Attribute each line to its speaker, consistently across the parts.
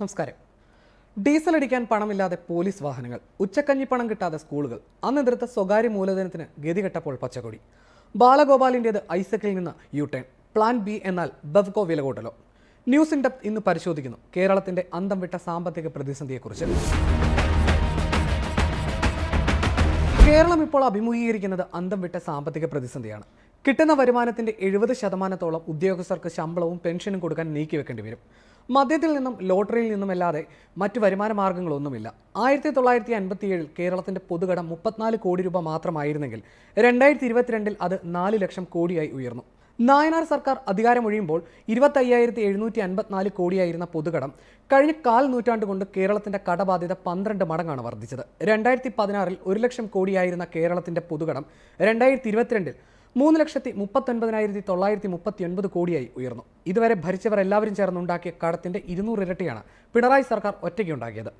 Speaker 1: നമസ്കാരം. ഡീസൽ അടിക്കാൻ പണമില്ലാതെ പോലീസ് വാഹനങ്ങൾ. ഉച്ചക്കഞ്ഞി പണം കിട്ടാതെ സ്കൂളുകൾ. അന്ന് എതിർത്ത സ്വകാര്യ മൂലധനത്തിന് ഗതികെട്ടപ്പോൾ പച്ചക്കൊടി. ബാലഗോപാലിന്റേത് ഐസക്കിൽ നിന്ന് യു ടേൺ പ്ലാൻ ബി എന്നാൽ ബവ്കോ വില കൂട്ടലോ ന്യൂസ് ഇൻ ഡെപ്ത് ഇന്ന് പരിശോധിക്കുന്നു. കേരളത്തിന്റെ അന്തം വിട്ട സാമ്പത്തിക പ്രതിസന്ധിയെക്കുറിച്ച്. കേരളം ഇപ്പോൾ അഭിമുഖീകരിക്കുന്നത് അന്തം വിട്ട സാമ്പത്തിക പ്രതിസന്ധിയാണ്. കിട്ടുന്ന വരുമാനത്തിന്റെ എഴുപത് ശതമാനത്തോളം ഉദ്യോഗസ്ഥർക്ക് ശമ്പളവും പെൻഷനും കൊടുക്കാൻ നീക്കിവെക്കേണ്ടി വരും. മദ്യത്തിൽ നിന്നും ലോട്ടറിയിൽ നിന്നും അല്ലാതെ മറ്റു വരുമാന മാർഗങ്ങളൊന്നുമില്ല. ആയിരത്തി തൊള്ളായിരത്തി അൻപത്തിയേഴിൽ കേരളത്തിന്റെ പൊതുകടം മുപ്പത്തിനാല് കോടി രൂപ മാത്രമായിരുന്നെങ്കിൽ രണ്ടായിരത്തി ഇരുപത്തിരണ്ടിൽ അത് നാല് ലക്ഷം കോടിയായി ഉയർന്നു. നായനാർ സർക്കാർ അധികാരമൊഴിയുമ്പോൾ ഇരുപത്തയ്യായിരത്തി എഴുന്നൂറ്റി അൻപത്തിനാല് കോടിയായിരുന്ന പൊതുകടം കഴിഞ്ഞ കാൽ നൂറ്റാണ്ട് കൊണ്ട് കേരളത്തിന്റെ കടബാധ്യത പന്ത്രണ്ട് മടങ്ങാണ് വർദ്ധിച്ചത്. രണ്ടായിരത്തി പതിനാറിൽ ഒരു ലക്ഷം കോടിയായിരുന്ന കേരളത്തിന്റെ പൊതുകടം രണ്ടായിരത്തി ഇരുപത്തിരണ്ടിൽ മൂന്ന് ലക്ഷത്തി മുപ്പത്തൊൻപതിനായിരത്തി തൊള്ളായിരത്തി മുപ്പത്തി ഒൻപത് കോടിയായി ഉയർന്നു. ഇതുവരെ ഭരിച്ചവർ എല്ലാവരും ചേർന്നുണ്ടാക്കിയ കടത്തിന്റെ ഇരുന്നൂറ് ഇരട്ടിയാണ് പിണറായി സർക്കാർ ഒറ്റയ്ക്ക് ഉണ്ടാക്കിയത്.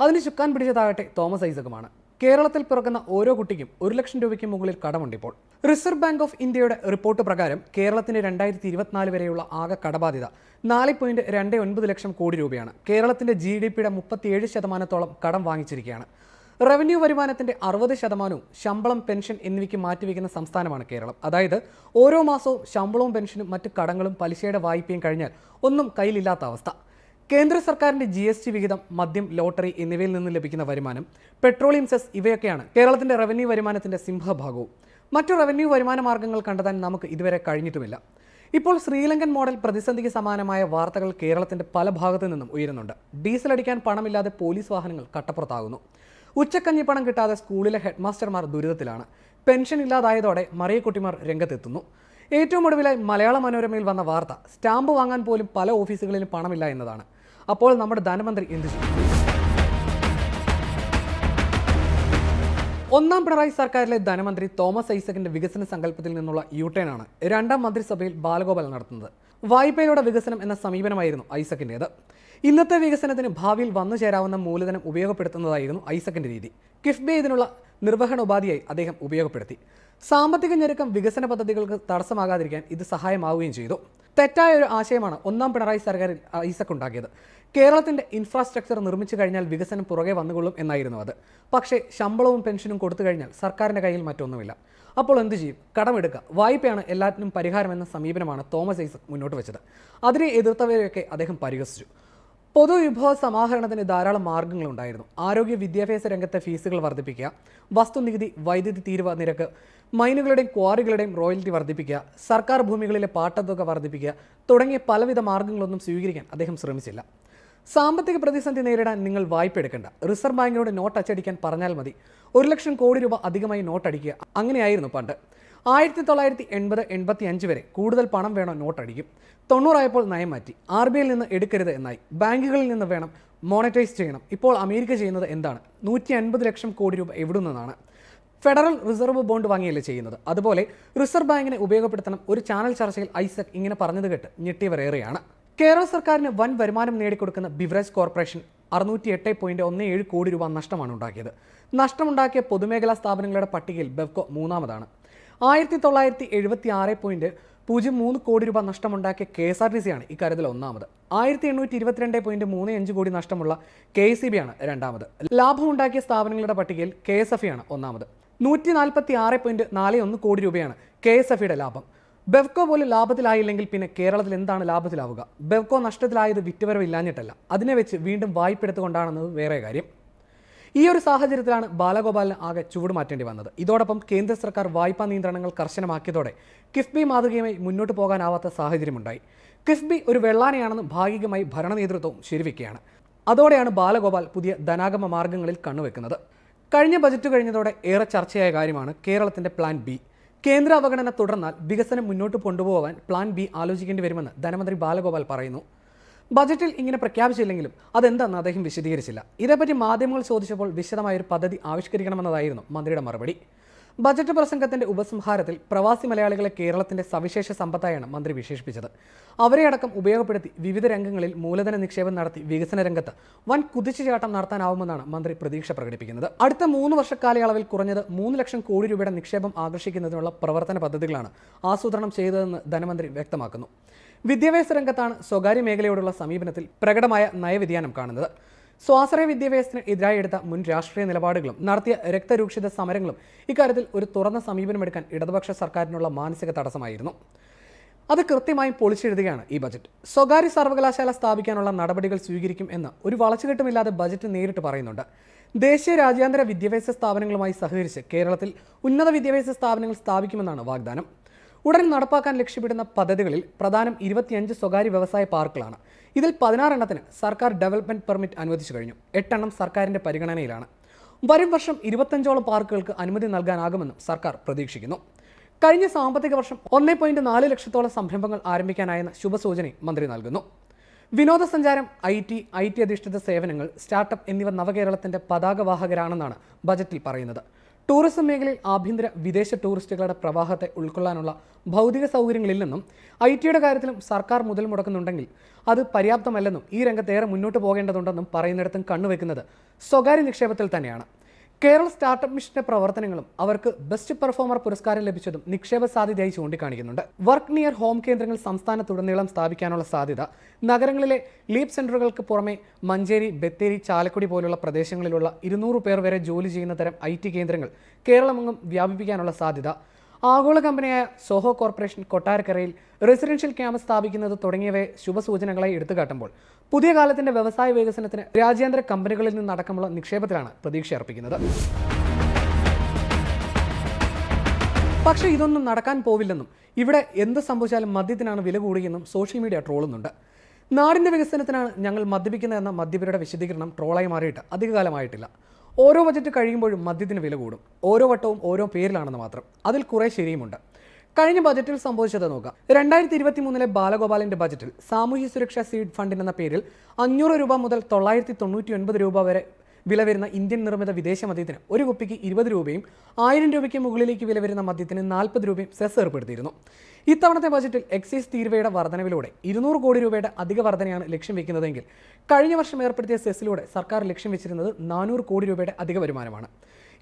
Speaker 1: അതിന് ചുക്കാൻ പിടിച്ചതാകട്ടെ തോമസ് ഐസകുമാണ് കേരളത്തിൽ പിറക്കുന്ന ഓരോ കുട്ടിക്കും ഒരു ലക്ഷം രൂപയ്ക്ക് മുകളിൽ കടമുണ്ട് ഇപ്പോൾ. റിസർവ് ബാങ്ക് ഓഫ് ഇന്ത്യയുടെ റിപ്പോർട്ട് പ്രകാരം കേരളത്തിന് രണ്ടായിരത്തി ഇരുപത്തിനാല് വരെയുള്ള ആകെ കടബാധ്യത നാല് പോയിന്റ് രണ്ട് ഒൻപത് ലക്ഷം കോടി രൂപയാണ്. കേരളത്തിന്റെ ജി ഡി പിയുടെ മുപ്പത്തിയേഴ് ശതമാനത്തോളം കടം വാങ്ങിച്ചിരിക്കുകയാണ്. റവന്യൂ വരുമാനത്തിന്റെ അറുപത് ശതമാനവും ശമ്പളം പെൻഷൻ എന്നിവയ്ക്ക് മാറ്റിവെക്കുന്ന സംസ്ഥാനമാണ് കേരളം. അതായത് ഓരോ മാസവും ശമ്പളവും പെൻഷനും മറ്റു കടങ്ങളും പലിശയുടെ വായ്പയും കഴിഞ്ഞാൽ ഒന്നും കയ്യിലില്ലാത്ത അവസ്ഥ. കേന്ദ്ര സർക്കാരിന്റെ ജി എസ് ടി വിഹിതം മദ്യം ലോട്ടറി എന്നിവയിൽ നിന്ന് ലഭിക്കുന്ന വരുമാനം പെട്രോളിയം സെസ് ഇവയൊക്കെയാണ് കേരളത്തിന്റെ റവന്യൂ വരുമാനത്തിന്റെ സിംഹഭാഗവും. മറ്റു റവന്യൂ വരുമാന മാർഗങ്ങൾ കണ്ടെത്താൻ നമുക്ക് ഇതുവരെ കഴിഞ്ഞിട്ടുമില്ല. ഇപ്പോൾ ശ്രീലങ്കൻ മോഡൽ പ്രതിസന്ധിക്ക് സമാനമായ വാർത്തകൾ കേരളത്തിന്റെ പല ഭാഗത്തു നിന്നും ഉയരുന്നുണ്ട്. ഡീസൽ അടിക്കാൻ പണമില്ലാതെ പോലീസ് വാഹനങ്ങൾ കട്ടപ്പുറത്താകുന്നു. ഉച്ചക്കഞ്ഞി പണം കിട്ടാതെ സ്കൂളിലെ ഹെഡ്മാസ്റ്റർമാർ ദുരിതത്തിലാണ്. പെൻഷൻ ഇല്ലാതായതോടെ മറിയക്കുട്ടിമാർ രംഗത്തെത്തുന്നു. ഏറ്റവും ഒടുവിലായി മലയാള മനോരമയിൽ വന്ന വാർത്ത സ്റ്റാമ്പ് വാങ്ങാൻ പോലും പല ഓഫീസുകളിലും പണമില്ല എന്നതാണ്. അപ്പോൾ നമ്മുടെ ധനമന്ത്രി എന്ത് ചെയ്യും ഒന്നാം പിണറായി സർക്കാരിലെ ധനമന്ത്രി തോമസ് ഐസക്കിന്റെ വികസന സങ്കല്പത്തിൽ നിന്നുള്ള യൂട്ടേണാണ് രണ്ടാം മന്ത്രിസഭയിൽ ബാലഗോപാൽ നടത്തുന്നത്. വായ്പയിലൂടെ വികസനം എന്ന സമീപനമായിരുന്നു ഐസക്കിന്റേത് ഇന്നത്തെ വികസനത്തിന് ഭാവിയിൽ വന്നു ചേരാവുന്ന മൂലധനം ഉപയോഗപ്പെടുത്തുന്നതായിരുന്നു ഐസക്കിന്റെ രീതി. കിഫ്ബി ഇതിനുള്ള നിർവഹണ ഉപാധിയായി അദ്ദേഹം ഉപയോഗപ്പെടുത്തി. സാമ്പത്തിക ഞെരുക്കം വികസന പദ്ധതികൾക്ക് തടസ്സമാകാതിരിക്കാൻ ഇത് സഹായമാവുകയും ചെയ്തു. തെറ്റായ ഒരു ആശയമാണ് ഒന്നാം പിണറായി സർക്കാരിൽ ഐസക് ഉണ്ടാക്കിയത്. കേരളത്തിന്റെ ഇൻഫ്രാസ്ട്രക്ചർ നിർമ്മിച്ചു കഴിഞ്ഞാൽ വികസനം പുറകെ വന്നുകൊള്ളും എന്നായിരുന്നു അത്. പക്ഷേ ശമ്പളവും പെൻഷനും കൊടുത്തു കഴിഞ്ഞാൽ സർക്കാരിന്റെ കയ്യിൽ മറ്റൊന്നുമില്ല. അപ്പോൾ എന്ത് ചെയ്യും? കടമെടുക്കുക വായ്പയാണ് എല്ലാത്തിനും പരിഹാരമെന്ന സമീപനമാണ് തോമസ് ഐസക് മുന്നോട്ട് വെച്ചത്. അതിനെ എതിർത്തവരെയൊക്കെ അദ്ദേഹം പരിഹസിച്ചു. പൊതുവിഭവ സമാഹരണത്തിന് ധാരാളം മാർഗങ്ങളുണ്ടായിരുന്നു. ആരോഗ്യ വിദ്യാഭ്യാസ രംഗത്തെ ഫീസുകൾ വർദ്ധിപ്പിക്കുക വസ്തുനികുതി വൈദ്യുതി തീരുവ നിരക്ക് മൈനുകളുടെയും ക്വാറികളുടെയും റോയൽറ്റി വർദ്ധിപ്പിക്കുക സർക്കാർ ഭൂമികളിലെ പാട്ടത്തുക വർദ്ധിപ്പിക്കുക തുടങ്ങിയ പലവിധ മാർഗങ്ങളൊന്നും സ്വീകരിക്കാൻ അദ്ദേഹം ശ്രമിച്ചില്ല. സാമ്പത്തിക പ്രതിസന്ധി നേരിടാൻ നിങ്ങൾ വായ്പ എടുക്കേണ്ട. റിസർവ് ബാങ്കിനോട് നോട്ട് അച്ചടിക്കാൻ പറഞ്ഞാൽ മതി. ഒരു ലക്ഷം കോടി രൂപ അധികമായി നോട്ടടിക്കുക. അങ്ങനെയായിരുന്നു പണ്ട്. ആയിരത്തി തൊള്ളായിരത്തി എൺപത് എൺപത്തി അഞ്ച് വരെ കൂടുതൽ പണം വേണോ? നോട്ടടിക്കും. തൊണ്ണൂറായപ്പോൾ നയം മാറ്റി. ആർ ബി ഐയിൽ നിന്ന് എടുക്കരുത് എന്നായി. ബാങ്കുകളിൽ നിന്ന് വേണം മോണിറ്റൈസ് ചെയ്യണം. ഇപ്പോൾ അമേരിക്ക ചെയ്യുന്നത് എന്താണ്? നൂറ്റി അൻപത് ലക്ഷം കോടി രൂപ എവിടെ നിന്നാണ് ഫെഡറൽ റിസർവ് ബോണ്ട് വാങ്ങിയല്ലേ ചെയ്യുന്നത്? അതുപോലെ റിസർവ് ബാങ്കിനെ ഉപയോഗപ്പെടുത്തണം. ഒരു ചാനൽ ചർച്ചയിൽ ഐസക് ഇങ്ങനെ പറഞ്ഞത് കേട്ട് ഞെട്ടിയവരേറെയാണ്. കേരള സർക്കാരിന് വൻ വരുമാനം നേടിക്കൊടുക്കുന്ന ബിവറേജ് കോർപ്പറേഷൻ അറുന്നൂറ്റി എട്ട് പോയിന്റ് ഒന്ന് ഏഴ് കോടി രൂപ നഷ്ടമാണ് ഉണ്ടാക്കിയത്. നഷ്ടമുണ്ടാക്കിയ പൊതുമേഖലാ സ്ഥാപനങ്ങളുടെ പട്ടികയിൽ ബെവ്കോ മൂന്നാമതാണ്. ആയിരത്തി തൊള്ളായിരത്തി എഴുപത്തി ആറ് പോയിന്റ് പൂജ്യം മൂന്ന് കോടി രൂപ നഷ്ടമുണ്ടാക്കിയ K S R T C ആണ് ഇക്കാര്യത്തിൽ ഒന്നാമത്. ആയിരത്തി എണ്ണൂറ്റി ഇരുപത്തിരണ്ട് പോയിന്റ് മൂന്ന് അഞ്ച് കോടി നഷ്ടമുള്ള കെ എസ് ബി ആണ് രണ്ടാമത്. ലാഭമുണ്ടാക്കിയ സ്ഥാപനങ്ങളുടെ പട്ടികയിൽ കെ എസ് എഫ് ആണ് ഒന്നാമത്. നൂറ്റി നാൽപ്പത്തി ആറ് പോയിന്റ് നാല് ഒന്ന് കോടി രൂപയാണ് കെ എസ് എഫ് ലാഭം. ബെവ്കോ പോലും ലാഭത്തിലായില്ലെങ്കിൽ പിന്നെ കേരളത്തിൽ എന്താണ് ലാഭത്തിലാവുക? ബെവ്കോ നഷ്ടത്തിലായത് വിറ്റുവരവില്ലാഞ്ഞിട്ടല്ല അതിനെ വെച്ച് വീണ്ടും വായ്പ എടുത്തുകൊണ്ടാണെന്നത് വേറെ കാര്യം. ഈ ഒരു സാഹചര്യത്തിലാണ് ബാലഗോപാലിന് ആകെ ചൂട് മാറ്റേണ്ടി വന്നത്. ഇതോടൊപ്പം കേന്ദ്ര സർക്കാർ വായ്പാ നിയന്ത്രണങ്ങൾ കർശനമാക്കിയതോടെ കിഫ്ബി മാതൃകയുമായി മുന്നോട്ട് പോകാനാവാത്ത സാഹചര്യമുണ്ടായി. കിഫ്ബി ഒരു വെള്ളാനയാണെന്ന് ഭാഗികമായി ഭരണ നേതൃത്വവും ശരിവെക്കുകയാണ്. അതോടെയാണ് ബാലഗോപാൽ പുതിയ ധനാഗമ മാർഗങ്ങളിൽ കണ്ണുവെക്കുന്നത്. കഴിഞ്ഞ ബജറ്റ് കഴിഞ്ഞതോടെ ഏറെ ചർച്ചയായ കാര്യമാണ് കേരളത്തിന്റെ പ്ലാൻ ബി. കേന്ദ്ര അവഗണന തുടർന്നാൽ വികസനം മുന്നോട്ട് കൊണ്ടുപോകാൻ പ്ലാൻ ബി ആലോചിക്കേണ്ടി വരുമെന്ന് ധനമന്ത്രി ബാലഗോപാൽ പറയുന്നു. ബജറ്റിൽ ഇങ്ങനെ പ്രഖ്യാപിച്ചില്ലെങ്കിലും അതെന്താണെന്ന് അദ്ദേഹം വിശദീകരിച്ചില്ല. ഇതേപ്പറ്റി മാധ്യമങ്ങൾ ചോദിച്ചപ്പോൾ വിശദമായൊരു പദ്ധതി ആവിഷ്കരിക്കണമെന്നതായിരുന്നു മന്ത്രിയുടെ മറുപടി. ബജറ്റ് പ്രസംഗത്തിന്റെ ഉപസംഹാരത്തിൽ പ്രവാസി മലയാളികളെ കേരളത്തിന്റെ സവിശേഷ സമ്പത്തായാണ് മന്ത്രി വിശേഷിപ്പിച്ചത്. അവരെ അടക്കം ഉപയോഗപ്പെടുത്തി വിവിധ രംഗങ്ങളിൽ മൂലധന നിക്ഷേപം നടത്തി വികസന രംഗത്ത് വൻ കുതിച്ചുചാട്ടം നടത്താനാവുമെന്നാണ് മന്ത്രി പ്രതീക്ഷ പ്രകടിപ്പിക്കുന്നത്. അടുത്ത മൂന്ന് വർഷ കാലയളവിൽ കുറഞ്ഞത് മൂന്ന് ലക്ഷം കോടി രൂപയുടെ നിക്ഷേപം ആകർഷിക്കുന്നതിനുള്ള പ്രവർത്തന പദ്ധതികളാണ് ആസൂത്രണം ചെയ്തതെന്ന് ധനമന്ത്രി വ്യക്തമാക്കുന്നു. വിദ്യാഭ്യാസ രംഗത്താണ് സ്വകാര്യ മേഖലയോടുള്ള സമീപനത്തിൽ പ്രകടമായ നയവ്യതിയാനം കാണുന്നത്. സ്വാശ്രയ വിദ്യാഭ്യാസത്തിന് എതിരായി എടുത്ത മുൻ രാഷ്ട്രീയ നിലപാടുകളും നടത്തിയ രക്തരൂക്ഷിത സമരങ്ങളും ഇക്കാര്യത്തിൽ ഒരു തുറന്ന സമീപനമെടുക്കാൻ ഇടതുപക്ഷ സർക്കാരിനുള്ള മാനസിക തടസ്സമായിരുന്നു. അത് കൃത്യമായും പൊളിച്ചെഴുതുകയാണ് ഈ ബജറ്റ്. സ്വകാര്യ സർവകലാശാല സ്ഥാപിക്കാനുള്ള നടപടികൾ സ്വീകരിക്കും എന്ന് ഒരു വളച്ചുകെട്ടുമില്ലാതെ ബജറ്റ് നേരിട്ട് പറയുന്നുണ്ട്. ദേശീയ രാജ്യാന്തര വിദ്യാഭ്യാസ സ്ഥാപനങ്ങളുമായി സഹകരിച്ച് കേരളത്തിൽ ഉന്നത വിദ്യാഭ്യാസ സ്ഥാപനങ്ങൾ സ്ഥാപിക്കുമെന്നാണ് വാഗ്ദാനം. ഉടൻ നടപ്പാക്കാൻ ലക്ഷ്യമിടുന്ന പദ്ധതികളിൽ പ്രധാനം ഇരുപത്തിയഞ്ച് സ്വകാര്യ വ്യവസായ പാർക്കുകളാണ്. ഇതിൽ പതിനാറെണ്ണത്തിന് സർക്കാർ ഡെവലപ്മെന്റ് പെർമിറ്റ് അനുവദിച്ചു കഴിഞ്ഞു. എട്ടെണ്ണം സർക്കാരിന്റെ പരിഗണനയിലാണ്. വരും വർഷം ഇരുപത്തഞ്ചോളം പാർക്കുകൾക്ക് അനുമതി നൽകാനാകുമെന്നും സർക്കാർ പ്രതീക്ഷിക്കുന്നു. കഴിഞ്ഞ സാമ്പത്തിക വർഷം ഒന്നേ പോയിന്റ് നാല് ലക്ഷത്തോളം സംരംഭങ്ങൾ ആരംഭിക്കാനായെന്ന ശുഭസൂചനയും മന്ത്രി നൽകുന്നു. വിനോദസഞ്ചാരം ഐ ടി ഐ ടി അധിഷ്ഠിത സേവനങ്ങൾ സ്റ്റാർട്ടപ്പ് എന്നിവ നവകേരളത്തിന്റെ പതാകവാഹകരാണെന്നാണ് ബജറ്റിൽ പറയുന്നത്. ടൂറിസം മേഖലയിൽ ആഭ്യന്തര വിദേശ ടൂറിസ്റ്റുകളുടെ പ്രവാഹത്തെ ഉൾക്കൊള്ളാനുള്ള ഭൗതിക സൗകര്യങ്ങളില്ലെന്നും ഐ ടിയുടെ കാര്യത്തിലും സർക്കാർ മുതൽ മുടക്കുന്നുണ്ടെങ്കിൽ അത് പര്യാപ്തമല്ലെന്നും ഈ രംഗത്തേറെ മുന്നോട്ട് പോകേണ്ടതുണ്ടെന്നും പറയുന്നിടത്തും കണ്ണുവെക്കുന്നത് സ്വകാര്യ നിക്ഷേപത്തിൽ തന്നെയാണ്. കേരള സ്റ്റാർട്ടപ്പ് മിഷന്റെ പ്രവർത്തനങ്ങളും അവർക്ക് ബെസ്റ്റ് പെർഫോമർ പുരസ്കാരം ലഭിച്ചതും നിക്ഷേപ സാധ്യതയായി ചൂണ്ടിക്കാണിക്കുന്നുണ്ട്. വർക്ക് നിയർ ഹോം കേന്ദ്രങ്ങൾ സംസ്ഥാനത്തുടനീളം സ്ഥാപിക്കാനുള്ള സാധ്യത നഗരങ്ങളിലെ ലീപ് സെന്ററുകൾക്ക് പുറമെ മഞ്ചേരി ബത്തേരി ചാലക്കുടി പോലുള്ള പ്രദേശങ്ങളിലുള്ള ഇരുന്നൂറ് പേർ വരെ ജോലി ചെയ്യുന്ന തരം ഐ ടി കേന്ദ്രങ്ങൾ കേരളമെങ്ങും വ്യാപിപ്പിക്കാനുള്ള സാധ്യത ആഗോള കമ്പനിയായ സോഹോ കോർപ്പറേഷൻ കൊട്ടാരക്കരയിൽ റെസിഡൻഷ്യൽ ക്യാമ്പ് സ്ഥാപിക്കുന്നത് തുടങ്ങിയവയെ ശുഭസൂചനകളായി എടുത്തുകാട്ടുമ്പോൾ പുതിയ കാലത്തിന്റെ വ്യവസായ വികസനത്തിന് രാജ്യാന്തര കമ്പനികളിൽ നിന്ന് നിന്നടക്കമുള്ള നിക്ഷേപത്തിലാണ് പ്രതീക്ഷ അർപ്പിക്കുന്നത്. പക്ഷേ ഇതൊന്നും നടക്കാൻ പോവില്ലെന്നും ഇവിടെ എന്ത് സംഭവിച്ചാലും മദ്യത്തിനാണ് വില കൂടിയെന്നും സോഷ്യൽ മീഡിയ ട്രോളുന്നുണ്ട്. നാടിന്റെ വികസനത്തിനാണ് ഞങ്ങൾ മദ്യപിക്കുന്നത് എന്ന മദ്യപരുടെ വിശദീകരണം ട്രോളായി മാറിയിട്ട് അധികകാലമായിട്ടില്ല. ഓരോ ബജറ്റ് കഴിയുമ്പോഴും മദ്യത്തിന് വില കൂടും. ഓരോ വട്ടവും ഓരോ പേരിലാണെന്ന് മാത്രം. അതിൽ കുറേ ശരിയുമുണ്ട്. കഴിഞ്ഞ ബജറ്റിൽ സംഭവിച്ചത് നോക്കാം. രണ്ടായിരത്തി ഇരുപത്തി മൂന്നിലെ ബാലഗോപാലിന്റെ ബജറ്റിൽ സാമൂഹ്യ സുരക്ഷാ സീഡ് ഫണ്ടിന് എന്ന പേരിൽ അഞ്ഞൂറ് രൂപ മുതൽ തൊള്ളായിരത്തി തൊണ്ണൂറ്റി ഒൻപത് രൂപ വരെ വില വരുന്ന ഇന്ത്യൻ നിർമ്മിത വിദേശ മദ്യത്തിന് ഒരു കുപ്പിക്ക് ഇരുപത് രൂപയും ആയിരം രൂപയ്ക്ക് മുകളിലേക്ക് വില വരുന്ന മദ്യത്തിന് നാൽപ്പത് രൂപയും സെസ് ഏർപ്പെടുത്തിയിരുന്നു. ഇത്തവണത്തെ ബജറ്റിൽ എക്സൈസ് തീരുവയുടെ വർധനവിലൂടെ ഇരുന്നൂറ് കോടി രൂപയുടെ അധിക വർധനയാണ് ലക്ഷ്യം വെക്കുന്നതെങ്കിൽ കഴിഞ്ഞ വർഷം ഏർപ്പെടുത്തിയ സെസ്സിലൂടെ സർക്കാർ ലക്ഷ്യം വെച്ചിരുന്നത് നാനൂറ് കോടി രൂപയുടെ അധിക വരുമാനമാണ്.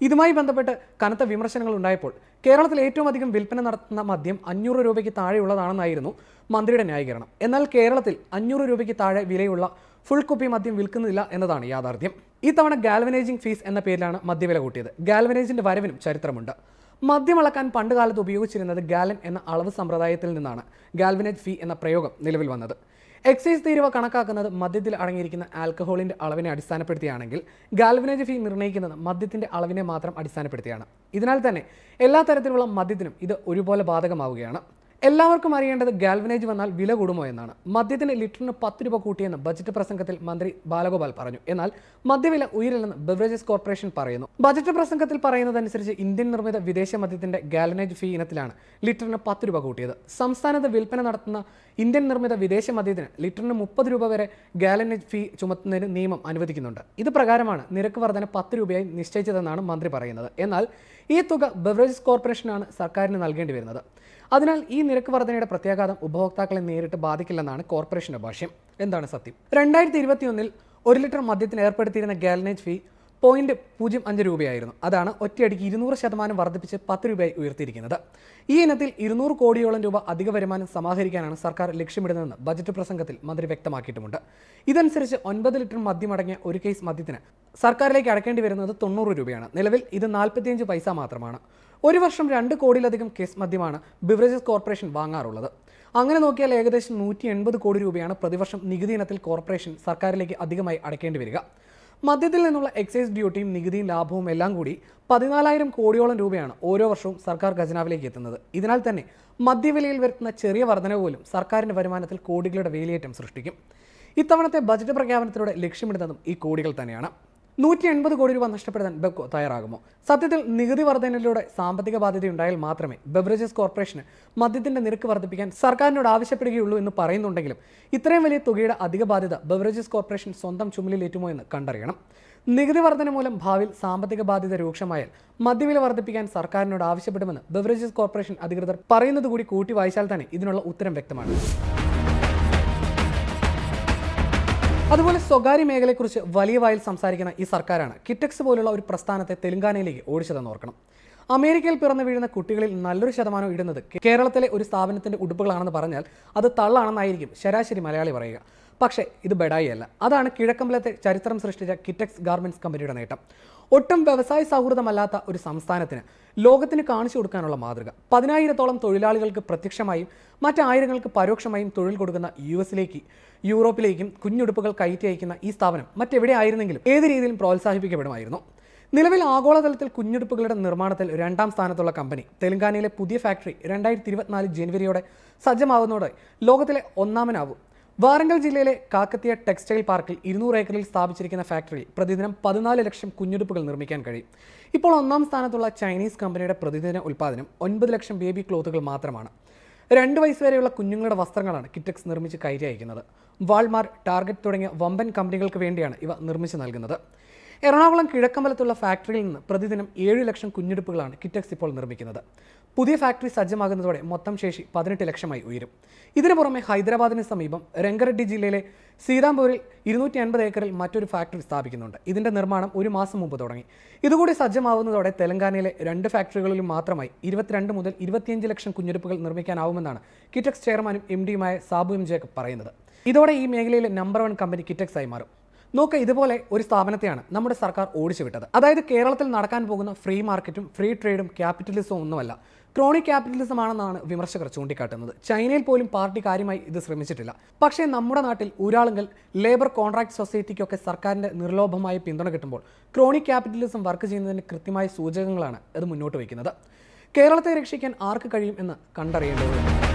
Speaker 1: ഇതുമായി ബന്ധപ്പെട്ട് കനത്ത വിമർശനങ്ങൾ ഉണ്ടായപ്പോൾ കേരളത്തിൽ ഏറ്റവും അധികം വിൽപ്പന നടത്തുന്ന മദ്യം അഞ്ഞൂറ് രൂപയ്ക്ക് താഴെയുള്ളതാണെന്നായിരുന്നു മന്ത്രിയുടെ ന്യായീകരണം. എന്നാൽ കേരളത്തിൽ അഞ്ഞൂറ് രൂപയ്ക്ക് താഴെ വിലയുള്ള ഫുൾ കുപ്പി മദ്യം വിൽക്കുന്നില്ല എന്നതാണ് യാഥാർത്ഥ്യം. ഇത്തവണ ഗാൽവനേജിംഗ് ഫീസ് എന്ന പേരിലാണ് മദ്യവില കൂട്ടിയത്. ഗാൽവനേജിന്റെ വരവിനും ചരിത്രമുണ്ട്. മദ്യം അളക്കാൻ പണ്ട് കാലത്ത് ഉപയോഗിച്ചിരുന്നത് ഗാലൻ എന്ന അളവ് സമ്പ്രദായത്തിൽ നിന്നാണ്. ഗാൽവനേജ് ഫീ എന്ന പ്രയോഗം നിലവിൽ വന്നത്. എക്സൈസ് തീരുവ കണക്കാക്കുന്നത് മദ്യത്തിൽ അടങ്ങിയിരിക്കുന്ന ആൽക്കഹോളിന്റെ അളവിനെ അടിസ്ഥാനപ്പെടുത്തിയാണെങ്കിൽ ഗാൽവിനേജ് ഫീ നിർണയിക്കുന്നത് മദ്യത്തിന്റെ അളവിനെ മാത്രം അടിസ്ഥാനപ്പെടുത്തിയാണ്. ഇതിനാൽ തന്നെ എല്ലാ തരത്തിലുള്ള മദ്യത്തിനും ഇത് ഒരുപോലെ ബാധകമാവുകയാണ്. എല്ലാവർക്കും അറിയേണ്ടത് ഗാൽവനേജ് വന്നാൽ വില കൂടുമോ എന്നാണ്. മദ്യത്തിന് ലിറ്ററിന് പത്ത് രൂപ കൂട്ടിയെന്ന് ബജറ്റ് പ്രസംഗത്തിൽ മന്ത്രി ബാലഗോപാൽ പറഞ്ഞു. എന്നാൽ മദ്യവില ഉയരില്ലെന്ന് ബെവറേജസ് കോർപ്പറേഷൻ പറയുന്നു. ബജറ്റ് പ്രസംഗത്തിൽ പറയുന്നതനുസരിച്ച് ഇന്ത്യൻ നിർമ്മിത വിദേശ മദ്യത്തിന്റെ ഗാൽവനേജ് ഫീ ഇനത്തിലാണ് ലിറ്ററിന് പത്ത് രൂപ കൂട്ടിയത്. സംസ്ഥാനത്ത് വിൽപ്പന നടത്തുന്ന ഇന്ത്യൻ നിർമ്മിത വിദേശ മദ്യത്തിന് ലിറ്ററിന് മുപ്പത് രൂപ വരെ ഗാലനേജ് ഫീ ചുമത്തുന്നതിന് നിയമം അനുവദിക്കുന്നുണ്ട്. ഇത് പ്രകാരമാണ് നിരക്ക് വർധന പത്ത് രൂപയായി നിശ്ചയിച്ചതെന്നാണ് മന്ത്രി പറയുന്നത്. എന്നാൽ ഈ തുക ബെവറേജസ് കോർപ്പറേഷനാണ് സർക്കാരിന് നൽകേണ്ടി വരുന്നത്. അതിനാൽ ഈ നിരക്ക് വർധനയുടെ പ്രത്യാഘാതം ഉപഭോക്താക്കളെ നേരിട്ട് ബാധിക്കില്ലെന്നാണ് കോർപ്പറേഷന്റെ ഭാഷ്യം. എന്താണ് സത്യം? രണ്ടായിരത്തി ഇരുപത്തിയൊന്നിൽ ഒരു ലിറ്റർ മദ്യത്തിന് ഏർപ്പെടുത്തിയിരുന്ന ഗാലനേജ് ഫീ പോയിന്റ് പൂജ്യം അഞ്ച് രൂപയായിരുന്നു. അതാണ് ഒറ്റയടിക്ക് ഇരുന്നൂറ് ശതമാനം വർദ്ധിപ്പിച്ച് പത്ത് രൂപയായി ഉയർത്തിയിരിക്കുന്നത്. ഈ ഇനത്തിൽ ഇരുന്നൂറ് കോടിയോളം രൂപ അധിക വരുമാനം സമാഹരിക്കാനാണ് സർക്കാർ ലക്ഷ്യമിടുന്നതെന്ന് ബജറ്റ് പ്രസംഗത്തിൽ മന്ത്രി വ്യക്തമാക്കിയിട്ടുമുണ്ട്. ഇതനുസരിച്ച് ഒൻപത് ലിറ്റർ മദ്യമടങ്ങിയ ഒരു കേസ് മദ്യത്തിന് സർക്കാരിലേക്ക് അടക്കേണ്ടി വരുന്നത് തൊണ്ണൂറ് രൂപയാണ്. നിലവിൽ ഇത് നാൽപ്പത്തിയഞ്ച് പൈസ മാത്രമാണ്. ഒരു വർഷം രണ്ട് കോടിയിലധികം കേസ് മദ്യമാണ് ബിവറേജസ് കോർപ്പറേഷൻ വാങ്ങാറുള്ളത്. അങ്ങനെ നോക്കിയാൽ ഏകദേശം നൂറ്റി എൺപത് കോടി രൂപയാണ് പ്രതിവർഷം നികുതി ഇനത്തിൽ കോർപ്പറേഷൻ സർക്കാരിലേക്ക് അധികമായി അടയ്ക്കേണ്ടി വരിക. മദ്യത്തിൽ നിന്നുള്ള എക്സൈസ് ഡ്യൂട്ടിയും നികുതിയും ലാഭവും എല്ലാം കൂടി പതിനാലായിരം കോടിയോളം രൂപയാണ് ഓരോ വർഷവും സർക്കാർ ഖജനാവിലേക്ക് എത്തുന്നത്. ഇതിനാൽ തന്നെ മദ്യവിലയിൽ വരുത്തുന്ന ചെറിയ വർധനവ് പോലും സർക്കാരിന്റെ വരുമാനത്തിൽ കോടികളുടെ വേലിയേറ്റം സൃഷ്ടിക്കും. ഇത്തവണത്തെ ബജറ്റ് പ്രഖ്യാപനത്തിലൂടെ ലക്ഷ്യമിടുന്നതും ഈ കോടികൾ തന്നെയാണ്. നൂറ്റി എൺപത് കോടി രൂപ നഷ്ടപ്പെടുത്താൻ ബെബ്കോ തയ്യാറാകുമോ? സത്യത്തിൽ നികുതി വർധനയിലൂടെ സാമ്പത്തിക ബാധ്യതയുണ്ടായാൽ മാത്രമേ ബെവറേജസ് കോർപ്പറേഷന് മദ്യത്തിന്റെ നിരക്ക് വർദ്ധിപ്പിക്കാൻ സർക്കാരിനോട് ആവശ്യപ്പെടുകയുള്ളൂ എന്ന് പറയുന്നുണ്ടെങ്കിലും ഇത്രയും വലിയ തുകയുടെ അധിക ബാധ്യത ബെവറേജസ് കോർപ്പറേഷൻ സ്വന്തം ചുമലിലേറ്റുമോ എന്ന് കണ്ടറിയണം. നികുതി വർധന മൂലം ഭാവിയിൽ സാമ്പത്തിക ബാധ്യത രൂക്ഷമായാൽ മദ്യവില വർദ്ധിപ്പിക്കാൻ സർക്കാരിനോട് ആവശ്യപ്പെടുമെന്ന് ബെവറേജസ് കോർപ്പറേഷൻ അധികൃതർ പറയുന്നത് കൂടി കൂട്ടി വായിച്ചാൽ തന്നെ ഇതിനുള്ള ഉത്തരം വ്യക്തമാണ്. അതുപോലെ സ്വകാര്യ മേഖലയെക്കുറിച്ച് വലിയ വായിൽ സംസാരിക്കുന്ന ഈ സർക്കാരാണ് കിറ്റക്സ് പോലുള്ള ഒരു പ്രസ്ഥാനത്തെ തെലങ്കാനയിലേക്ക് ഓടിച്ചതെന്ന് ഓർക്കണം. അമേരിക്കയിൽ പിറന്നു വീഴുന്ന കുട്ടികളിൽ നല്ലൊരു ശതമാനം ഇടുന്നത് കേരളത്തിലെ ഒരു സ്ഥാപനത്തിന്റെ ഉടുപ്പുകളാണെന്ന് പറഞ്ഞാൽ അത് തള്ളാണെന്നായിരിക്കും ശരാശരി മലയാളി പറയുക. പക്ഷേ ഇത് ബെഡായി അല്ല. അതാണ് കിഴക്കമ്പലത്തെ ചരിത്രം സൃഷ്ടിച്ച കിറ്റക്സ് ഗാർമെന്റ്സ് കമ്പനിയുടെ നേട്ടം. ഒട്ടും വ്യവസായ സൗഹൃദമല്ലാത്ത ഒരു സംസ്ഥാനത്തിന് ലോകത്തിന് കാണിച്ചു കൊടുക്കാനുള്ള മാതൃക. പതിനായിരത്തോളം തൊഴിലാളികൾക്ക് പ്രത്യക്ഷമായും മറ്റായിരങ്ങൾക്ക് പരോക്ഷമായും തൊഴിൽ കൊടുക്കുന്ന യു എസിലേക്ക് യൂറോപ്പിലേക്കും കുഞ്ഞുടുപ്പുകൾ കയറ്റി അയക്കുന്ന ഈ സ്ഥാപനം മറ്റെവിടെ ആയിരുന്നെങ്കിലും ഏത് രീതിയിലും പ്രോത്സാഹിപ്പിക്കപ്പെടുമായിരുന്നു. നിലവിൽ ആഗോളതലത്തിൽ കുഞ്ഞുടുപ്പുകളുടെ നിർമ്മാണത്തിൽ രണ്ടാം സ്ഥാനത്തുള്ള കമ്പനി തെലങ്കാനയിലെ പുതിയ ഫാക്ടറി രണ്ടായിരത്തി ഇരുപത്തിനാല് ജനുവരിയോടെ സജ്ജമാവുന്നതോടെ ലോകത്തിലെ ഒന്നാമനാവും. വാറങ്കൽ ജില്ലയിലെ കാക്കത്തിയ ടെക്സ്റ്റൈൽ പാർക്കിൽ ഇരുന്നൂറ് ഏക്കറിൽ സ്ഥാപിച്ചിരിക്കുന്ന ഫാക്ടറിയിൽ പ്രതിദിനം പതിനാല് ലക്ഷം കുഞ്ഞുടുപ്പുകൾ നിർമ്മിക്കാൻ കഴിയും. ഇപ്പോൾ ഒന്നാം സ്ഥാനത്തുള്ള ചൈനീസ് കമ്പനിയുടെ പ്രതിദിന ഉൽപ്പാദനം ഒൻപത് ലക്ഷം ബേബി ക്ലോത്തുകൾ മാത്രമാണ്. രണ്ട് വയസ്സ് വരെയുള്ള കുഞ്ഞുങ്ങളുടെ വസ്ത്രങ്ങളാണ് കിറ്റക്സ് നിർമ്മിച്ച് കയറ്റി അയക്കുന്നത്. വാൾമാർ ടാർഗറ്റ് തുടങ്ങിയ വമ്പൻ കമ്പനികൾക്ക് വേണ്ടിയാണ് ഇവ നിർമ്മിച്ച് നൽകുന്നത്. എറണാകുളം കിഴക്കമ്പലത്തുള്ള ഫാക്ടറിയിൽ നിന്ന് പ്രതിദിനം ഏഴ് ലക്ഷം കുഞ്ഞുടുപ്പുകളാണ് കിറ്റക്സ് ഇപ്പോൾ നിർമ്മിക്കുന്നത്. പുതിയ ഫാക്ടറി സജ്ജമാകുന്നതോടെ മൊത്തം ശേഷി പതിനെട്ട് ലക്ഷമായി ഉയരും. ഇതിനു പുറമെ ഹൈദരാബാദിന് സമീപം രംഗറെഡ്ഡി ജില്ലയിലെ സീതാംപൂരിൽ ഇരുന്നൂറ്റി അൻപത് ഏക്കറിൽ മറ്റൊരു ഫാക്ടറി സ്ഥാപിക്കുന്നുണ്ട്. ഇതിന്റെ നിർമ്മാണം ഒരു മാസം മുമ്പ് തുടങ്ങി. ഇതുകൂടി സജ്ജമാവുന്നതോടെ തെലങ്കാനയിലെ രണ്ട് ഫാക്ടറികളിലും മാത്രമായി ഇരുപത്തിരണ്ട് മുതൽ ഇരുപത്തിയഞ്ച് ലക്ഷം കുഞ്ഞുടുപ്പുകൾ നിർമ്മിക്കാനാവുമെന്നാണ് കിറ്റക്സ് ചെയർമാനും എം ഡിയുമായ സാബു എം ജേക്കബ് പറയുന്നത്. ഇതോടെ ഈ മേഖലയിലെ നമ്പർ വൺ കമ്പനി കിറ്റക്സ് ആയി മാറും. നോക്ക ഇതുപോലെ ഒരു സ്ഥാപനത്തെയാണ് നമ്മുടെ സർക്കാർ ഓടിച്ചു വിട്ടത്. അതായത് കേരളത്തിൽ നടക്കാൻ പോകുന്ന ഫ്രീ മാർക്കറ്റും ഫ്രീ ട്രേഡും ക്യാപിറ്റലിസവും ഒന്നുമല്ല. ക്രോണി ക്യാപിറ്റലിസം ആണെന്നാണ് വിമർശകർ ചൂണ്ടിക്കാട്ടുന്നത്. ചൈനയിൽ പോലും പാർട്ടി കാര്യമായി ഇത് ശ്രമിച്ചിട്ടില്ല. പക്ഷേ നമ്മുടെ നാട്ടിൽ ഊരാളുങ്കൽ ലേബർ കോൺട്രാക്ട് സൊസൈറ്റിക്കൊക്കെ സർക്കാരിന്റെ നിർലോഭമായ പിന്തുണ കിട്ടുമ്പോൾ ക്രോണി ക്യാപിറ്റലിസം വർക്ക് ചെയ്യുന്നതിന് കൃത്യമായ സൂചകങ്ങളാണ് അത് മുന്നോട്ട് വയ്ക്കുന്നത്. കേരളത്തെ രക്ഷിക്കാൻ ആർക്ക് കഴിയും എന്ന് കണ്ടറിയേണ്ടതുണ്ട്.